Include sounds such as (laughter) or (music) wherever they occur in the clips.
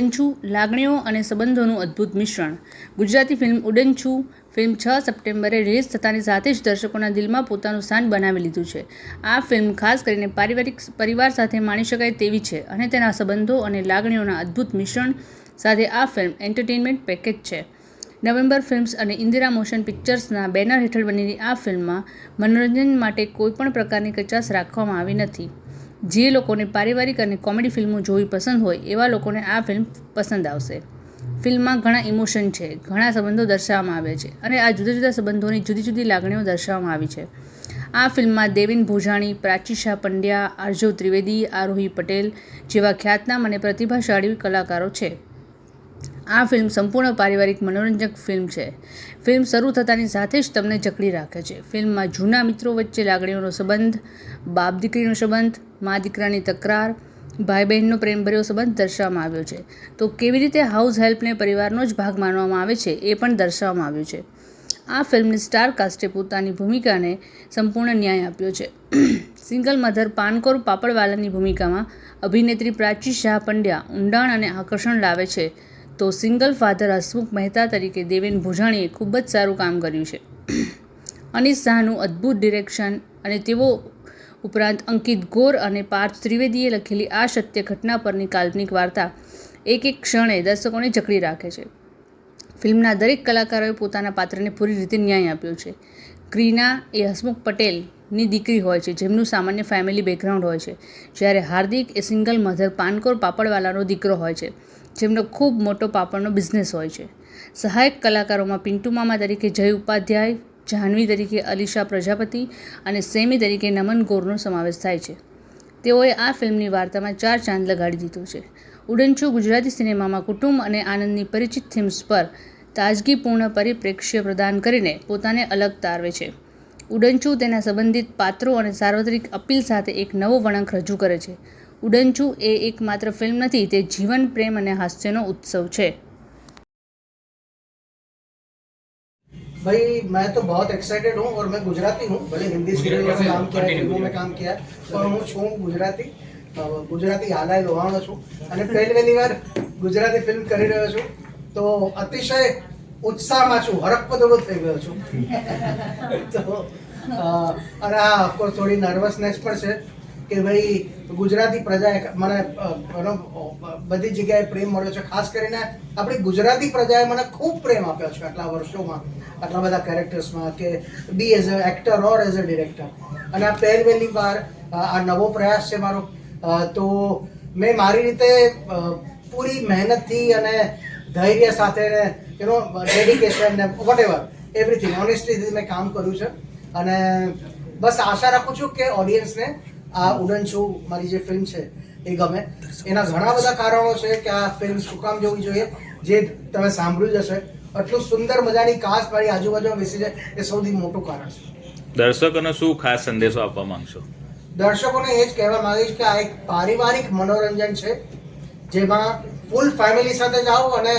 ઉડનછુ લાગણીઓ અને સંબંધોનું અદ્ભુત મિશ્રણ. ગુજરાતી ફિલ્મ ઉડનછુ ફિલ્મ છ સપ્ટેમ્બરે રિલીઝ થતાની સાથે જ દર્શકોના દિલમાં પોતાનું સ્થાન બનાવી લીધું છે. આ ફિલ્મ ખાસ કરીને પારિવારિક પરિવાર સાથે માણી શકાય તેવી છે અને તેના સંબંધો અને લાગણીઓના અદ્ભુત મિશ્રણ સાથે આ ફિલ્મ એન્ટરટેનમેન્ટ પેકેજ છે. નવેમ્બર ફિલ્મ્સ અને ઇન્દિરા મોશન પિક્ચર્સના બેનર હેઠળ બનેલી આ ફિલ્મમાં મનોરંજન માટે કોઈપણ પ્રકારની કચાશ રાખવામાં આવી નથી. જે લોકોને પારિવારિક અને કોમેડી ફિલ્મો જોવી પસંદ હોય, એવા લોકોને આ ફિલ્મ પસંદ આવશે. ફિલ્મમાં ઘણા ઇમોશન છે, ઘણા સંબંધો દર્શાવવામાં આવ્યા છે અને આ જુદા જુદા સંબંધોની જુદી જુદી લાગણીઓ દર્શાવવામાં આવી છે. આ ફિલ્મમાં દેવિન ભોજાણી પ્રાચી શાહ પંડ્યા, આર્જવ ત્રિવેદી, આરોહી પટેલ જેવા ખ્યાતનામ અને પ્રતિભાશાળી કલાકારો છે. આ ફિલ્મ સંપૂર્ણ પારિવારિક મનોરંજક ફિલ્મ છે. ફિલ્મ શરૂ થતાની સાથે જ તમને જકડી રાખે છે. ફિલ્મમાં જૂના મિત્રો વચ્ચે લાગણીઓનો સંબંધ, બાપ દીકરીનો સંબંધ, મા દીકરાની તકરાર, ભાઈ બહેનનો પ્રેમભર્યો સંબંધ દર્શાવવામાં આવ્યો છે. તો કેવી રીતે હાઉસ હેલ્પને પરિવારનો જ ભાગ માનવામાં આવે છે એ પણ દર્શાવવામાં આવ્યું છે. આ ફિલ્મની સ્ટાર કાસ્ટે પોતાની ભૂમિકાને સંપૂર્ણ ન્યાય આપ્યો છે. સિંગલ મધર પાનકોર પાપડવાલાની ભૂમિકામાં અભિનેત્રી પ્રાચી શાહ પંડ્યા ઊંડાણ અને આકર્ષણ લાવે છે. તો સિંગલ ફાધર હસમુખ મહેતા તરીકે દેવેન ભુજાણીએ ખૂબ જ સારું કામ કર્યું છે. અનિશ શાહનું અદ્ભુત ડિરેક્શન અને તેઓ ઉપરાંત અંકિત ગોર અને પાર્થ ત્રિવેદીએ લખેલી આ સત્ય ઘટના પરની કાલ્પનિક વાર્તા એક એક ક્ષણે દર્શકોને જકડી રાખે છે. ફિલ્મના દરેક કલાકારોએ પોતાના પાત્રને પૂરી રીતે ન્યાય આપ્યો છે. ક્રીના એ હસમુખ પટેલની દીકરી હોય છે, જેમનું સામાન્ય ફેમિલી બેકગ્રાઉન્ડ હોય છે. જ્યારે હાર્દિક એ સિંગલ મધર પાનકોર પાપડવાલાનો દીકરો હોય છે. જેમનો ખૂબ મોટો પાપડનો બિઝનેસ હોય છે. સહાયક કલાકારોમાં પિન્ટુ મામા તરીકે જય ઉપાધ્યાય જાહ્નવી તરીકે અલીશા પ્રજાપતિ અને સેમી તરીકે નમન ગોરનો સમાવેશ થાય છે. તેઓએ આ ફિલ્મની વાર્તામાં ચાર ચાંદ લગાડી દીધો છે. ઉડનચુ ગુજરાતી સિનેમામાં કુટુંબ અને આનંદની પરિચિત થીમ્સ પર તાજગીપૂર્ણ પરિપ્રેક્ષ્ય પ્રદાન કરીને પોતાને અલગ તારવે છે. ઉડનચુ તેના સંબંધિત પાત્રો અને સાર્વત્રિક અપીલ સાથે એક નવો વળાંક રજૂ કરે છે. ઉડનચુ એ એકમાત્ર ફિલ્મ નથી તે જીવન પ્રેમ અને હાસ્યનો ઉત્સવ છે भाई मैं तो बहुत एक्साइटेड हूँ और मैं गुजराती हूँ भले हिंदी सीरियल में काम किया है फिल्मों में काम किया है पर હું છું ગુજરાતી અ, ગુજરાતી હાલાય લોહાણો છું અને પહેલી પહેલી વાર ગુજરાતી ફિલ્મ કરી રહ્યો છું તો અતિશય ઉત્સાહમાં છું હરકપદોડો થઈ ગયો છું (laughs) તો અ, અને હા ઓફકોર્સ થોડી નર્વસનેસ પણ છે કે ભાઈ ગુજરાતી પ્રજાએ મને ઘણો બધી જગ્યાએ પ્રેમ મળ્યો છે. ખાસ કરીને આપણી ગુજરાતી પ્રજાએ મને ખૂબ પ્રેમ આપ્યો છે આટલા વર્ષોમાં. આટલા બધા કેરેક્ટર્સમાં કે be as a actor or as a director અને આ પહેલ વહેલી વાર આ નવો પ્રયાસ છે મારો. તો મેં મારી રીતે પૂરી મહેનતથી અને ધૈર્ય સાથે ને યુ ડેડિકેશન ને વોટ એવર એવરીથિંગ ઓનેસ્ટીથી મેં કામ કર્યું છે. અને બસ આશા રાખું છું કે ઓડિયન્સને આ ઉડન શો મારી જે ફિલ્મ છે એ ગમે. એના ઘણા બધા કારણો છે કે આ ફિલ્મ શું કામ જોવી જોઈએ. જે તમે સાંભળ્યું જ હશે. આટલું સુંદર મજાની કાસ્ટ મારી આજુબાજુમાં બેસી જાય એ સૌથી મોટું કારણ છે. દર્શકોને શું ખાસ સંદેશો આપવા માંગશો? દર્શકોને એ જ કહેવા માંગીશ કે આ એક પારિવારિક મનોરંજન છે જેમાં ફૂલ ફેમિલી સાથે જાઓ અને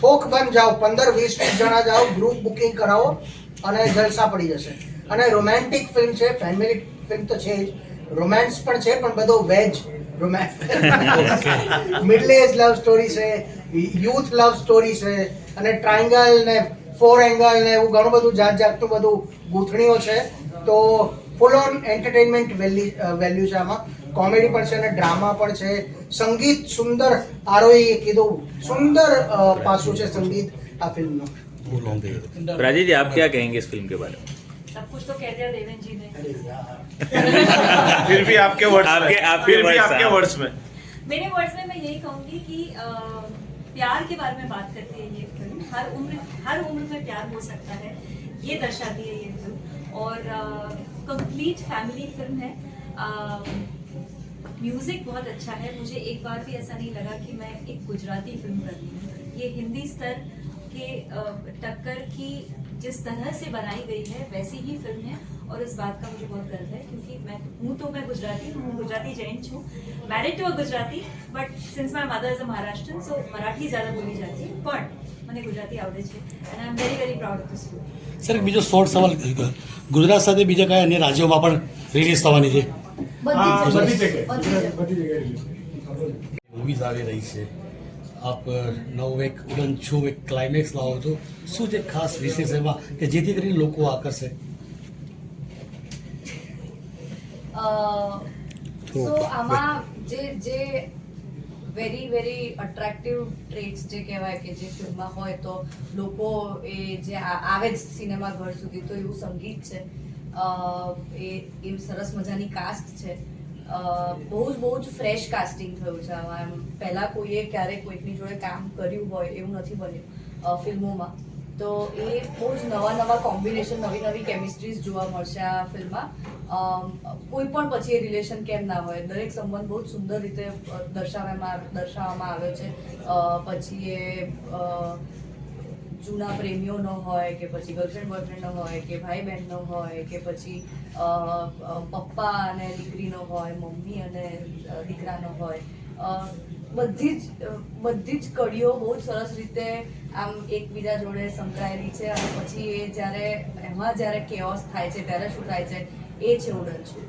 થોક બંધ જાઓ. પંદર વીસ વીસ જણા જાઓ ગ્રુપ બુકિંગ કરાવો અને જલસા પડી જશે. અને રોમેન્ટિક ફિલ્મ છે ફેમિલી ફિલ્મ તો છે જ રોમેન્સ પણ છે પણ બધો veg romance middle age love story છે યુથ લવ સ્ટોરી છે અને ટ્રાયંગલ ને ફોર એંગલ ને એવું ઘણું બધું જાત જાતનું બધું ગૂંથણીઓ છે તો full on entertainment value value છે આમાં કોમેડી પણ છે અને ડ્રામા પણ છે સંગીત સુંદર આરોહી કીધું સુંદર અ, પાસું છે સંગીત આ ફિલ્મનું राजीव जी आप क्या कहेंगे इस फिल्म के बारे में तो (laughs) फिर भी आपके वर्ड्स आपके आप फिर भी आपके वर्ड्स में। मेरे वर्ड्स में मैं यही कहूँगी कि प्यार के बारे में बात करती है ये फ़िल्म हर उम्र हर उम्र में प्यार हो सकता है। ये दर्शाती है ये फ़िल्म और कंप्लीट फैमिली फ़िल्म है। म्यूज़िक बहुत अच्छा है। मुझे एक बार भी ऐसा नहीं लगा कि मैं एक गुजराती फ़िल्म कर रही हूँ। ये हिंदी स्तर के टक्कर की जिस तरह से बनाई गई है वैसी ही फिल्म है और इस बात का मुझे बहुत गर्व है क्योंकि मैं हूँ तो मैं गुजराती हूँ Gujarati Jain छूँ married to a Gujarati but since my mother is a Maharashtrian so Marathi જ્યાદા બોલી જાતી है પણ મને ગુજરાતી આવડે છે and I am very very proud of this film sir એક બીજો શોર્ટ સવાલ ગુજરાત સાથે બીજા કયા અન્ય રાજ્યોમાં પણ રિલીઝ થવાની છે બધી જગ્યાએ બધી જગ્યાએ મૂવીઝ આવી રહી છે આપ નવ એક ઉડન છું એક ક્લાઇમેક્સ લાવો છો શું છે ખાસ વિશેષ એમાં કે જેથી કરીને લોકો આકર્ષે? સો આમાં જે જે વેરી વેરી અટ્રેક્ટિવ ટ્રેટ્સ જે કહેવાય કે જે ફિલ્મમાં હોય તો લોકો એ જે આવે જ સિનેમા ઘર સુધી તો એવું સંગીત છે. અ, એ એ સરસ મજાની કાસ્ટ છે. બહુ જ બહુ જ ફ્રેશ કાસ્ટિંગ થયું છે. આમાં એમ પહેલાં કોઈએ ક્યારેય કોઈકની જોડે કામ કર્યું હોય એવું નથી બન્યું ફિલ્મોમાં. તો એ બહુ જ નવા નવા કોમ્બિનેશન નવી નવી કેમિસ્ટ્રીઝ જોવા મળશે આ ફિલ્મમાં. કોઈ પણ પછી એ રિલેશન કેમ ના હોય. દરેક સંબંધ બહુ જ સુંદર રીતે દર્શાવવામાં દર્શાવવામાં આવ્યો છે. પછી એ જૂના પ્રેમીઓનો હોય કે પછી ગર્લફ્રેન્ડ બોયફ્રેન્ડનો હોય કે ભાઈ બહેનનો હોય કે પછી પપ્પા અને દીકરીનો હોય, મમ્મી અને દીકરાનો હોય બધી જ બધી જ કડીઓ બહુ જ સરસ રીતે આમ એકબીજા જોડે સંકળાયેલી છે અને પછી એ જ્યારે, એમાં જ્યારે કેઓસ થાય છે, ત્યારે શું થાય છે, એ છે ઉડન છું